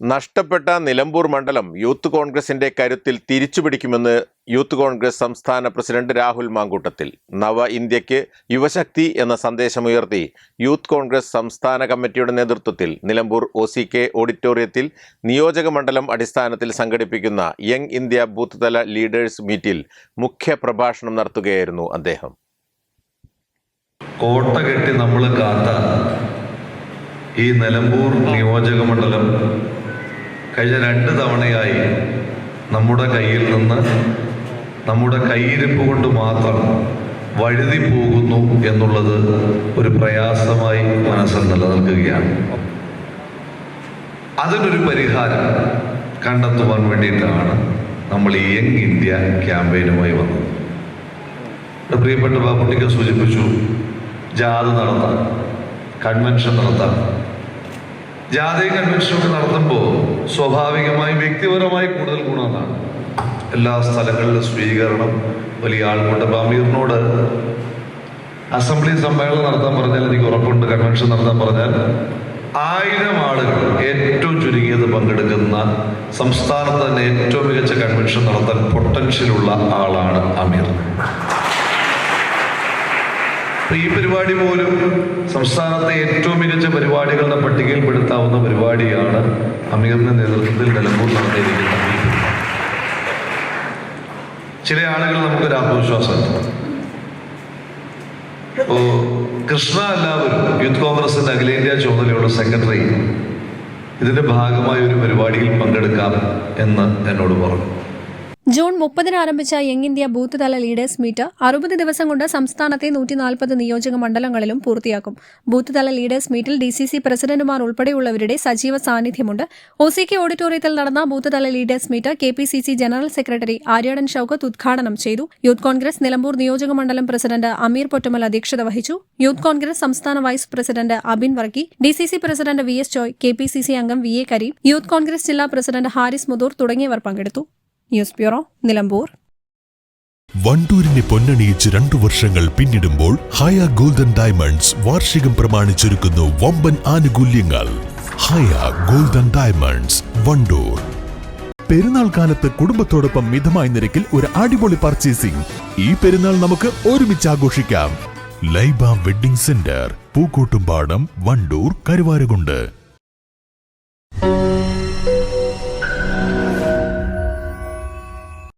നഷ്ടപ്പെട്ട നിലമ്പൂർ മണ്ഡലം യൂത്ത് കോൺഗ്രസിന്റെ കരുത്തിൽ തിരിച്ചുപിടിക്കുമെന്ന് യൂത്ത് കോൺഗ്രസ് സംസ്ഥാന പ്രസിഡന്റ് രാഹുൽ മാങ്കൂട്ടത്തിൽ നവ ഇന്ത്യയ്ക്ക് യുവശക്തി എന്ന സന്ദേശമുയർത്തി യൂത്ത് കോൺഗ്രസ് സംസ്ഥാന കമ്മിറ്റിയുടെ നേതൃത്വത്തിൽ നിലമ്പൂർ ഒ സി കെ ഓഡിറ്റോറിയത്തിൽ നിയോജക മണ്ഡലം അടിസ്ഥാനത്തിൽ സംഘടിപ്പിക്കുന്ന യങ് ഇന്ത്യ ബൂത്ത് തല ലീഡേഴ്സ് മീറ്റിൽ മുഖ്യ പ്രഭാഷണം നടത്തുകയായിരുന്നു അദ്ദേഹം. കോട്ട കെട്ടി നമ്മൾ കാത്ത. ഈ നിലമ്പൂർ നിയോജക മണ്ഡലം കഴിഞ്ഞ രണ്ട് തവണയായി നമ്മുടെ കയ്യിൽ നിന്ന് നമ്മുടെ കയ്യിരിപ്പ് കൊണ്ട് മാത്രം വഴുതി പോകുന്നു എന്നുള്ളത് ഒരു പ്രയാസമായി മനസ്സിൽ നിലനിൽക്കുകയാണ്. അതിനൊരു പരിഹാരം കണ്ടെത്തുവാൻ വേണ്ടിയിട്ടാണ് നമ്മൾ ഈ യങ് ഇന്ത്യ ക്യാമ്പയിനുമായി വന്നത്. പ്രിയപ്പെട്ട ബാബുട്ടിക്ക് സൂചിപ്പിച്ചു ജാഥ നടത്താം കൺവെൻഷൻ നടത്താം. ജാഥയും കൺവെൻഷനൊക്കെ നടത്തുമ്പോൾ സ്വാഭാവികമായി വ്യക്തിപരമായി കൂടുതൽ ഗുണമെന്നാണ് എല്ലാ സ്ഥലങ്ങളിലും സ്വീകരണം വലിയ ആൾക്കൂട്ട. അമീറിനോട് അസംബ്ലി സമ്മേളനം നടത്താൻ പറഞ്ഞാൽ എനിക്ക് ഉറപ്പുണ്ട്. കൺവെൻഷൻ നടത്താൻ പറഞ്ഞാൽ ആയിരം ആളുകൾ ഏറ്റവും ചുരുങ്ങിയത് പങ്കെടുക്കുന്ന സംസ്ഥാനത്ത് തന്നെ ഏറ്റവും മികച്ച കൺവെൻഷൻ നടത്താൻ പൊട്ടൻഷ്യലുള്ള ആളാണ് അമീർ. അപ്പൊ ഈ പരിപാടി പോലും സംസ്ഥാനത്തെ ഏറ്റവും മികച്ച പരിപാടികളുടെ പട്ടികയിൽ പെടുത്താവുന്ന പരിപാടിയാണ് അമീറിന്റെ നേതൃത്വത്തിൽ നിലമ്പൂർ നടത്തിയിരിക്കുന്നത്. ചില ആളുകൾ നമുക്കൊരു ആത്മവിശ്വാസമുണ്ട് ഓ കൃഷ്ണ എല്ലാവരും യൂത്ത് കോൺഗ്രസിന്റെ അഖിലേന്ത്യാ ചുമതലയുള്ള സെക്രട്ടറി ഇതിന്റെ ഭാഗമായ ഒരു പരിപാടിയിൽ പങ്കെടുക്കാം എന്ന് എന്നോട് പറഞ്ഞു ജൂൺ മുപ്പതിന് ആരംഭിച്ച യങ് ഇന്ത്യ ബൂത്ത് തല ലീഡേഴ്സ് മീറ്റ് അറുപത് ദിവസം കൊണ്ട് സംസ്ഥാനത്തെ നൂറ്റി നാൽപ്പത് നിയോജക മണ്ഡലങ്ങളിലും പൂർത്തിയാക്കും. ബൂത്ത് തല ലീഡേഴ്സ് മീറ്റിൽ ഡി സി സി പ്രസിഡന്റുമാർ ഉൾപ്പെടെയുള്ളവരുടെ സജീവ സാന്നിധ്യമുണ്ട്. ഒ സി കെ ഓഡിറ്റോറിയത്തിൽ നടന്ന ബൂത്ത് തല leaders meet K P C C general secretary Aryadan Shoukath ഉദ്ഘാടനം ചെയ്തു. യൂത്ത് കോൺഗ്രസ് നിലമ്പൂർ നിയോജക മണ്ഡലം പ്രസിഡന്റ് അമീർ പൊറ്റമൽ അധ്യക്ഷത വഹിച്ചു. യൂത്ത് കോൺഗ്രസ് സംസ്ഥാന vice president Abin Varkey D C C president V S Choi K P C C അംഗം V A Kareem youth Congress ജില്ലാ president Haris Muthur തുടങ്ങിയവർ പങ്കെടുത്തു. News bureau Nilambur. വണ്ടൂരിനെ പൊന്നണിയിച്ച് രണ്ടു വർഷങ്ങൾ പിന്നിടുമ്പോൾ ഹയ ഗോൾഡൻ ഡയമണ്ട്സ് വാർഷികം പ്രമാണിച്ചൊരുക്കുന്നു വമ്പൻ ആനുകൂല്യങ്ങൾ. Haya golden diamonds Wandoor. പെരുന്നാൾ കാലത്ത് കുടുംബത്തോടൊപ്പം മിതമായ നിരക്കിൽ ഒരു അടിപൊളി പർച്ചേസിംഗ്. ഈ പെരുന്നാൾ നമുക്ക് ഒരുമിച്ച് ആഘോഷിക്കാം. Laiba wedding centre Pookkottumpadam Wandoor Karuvarakund.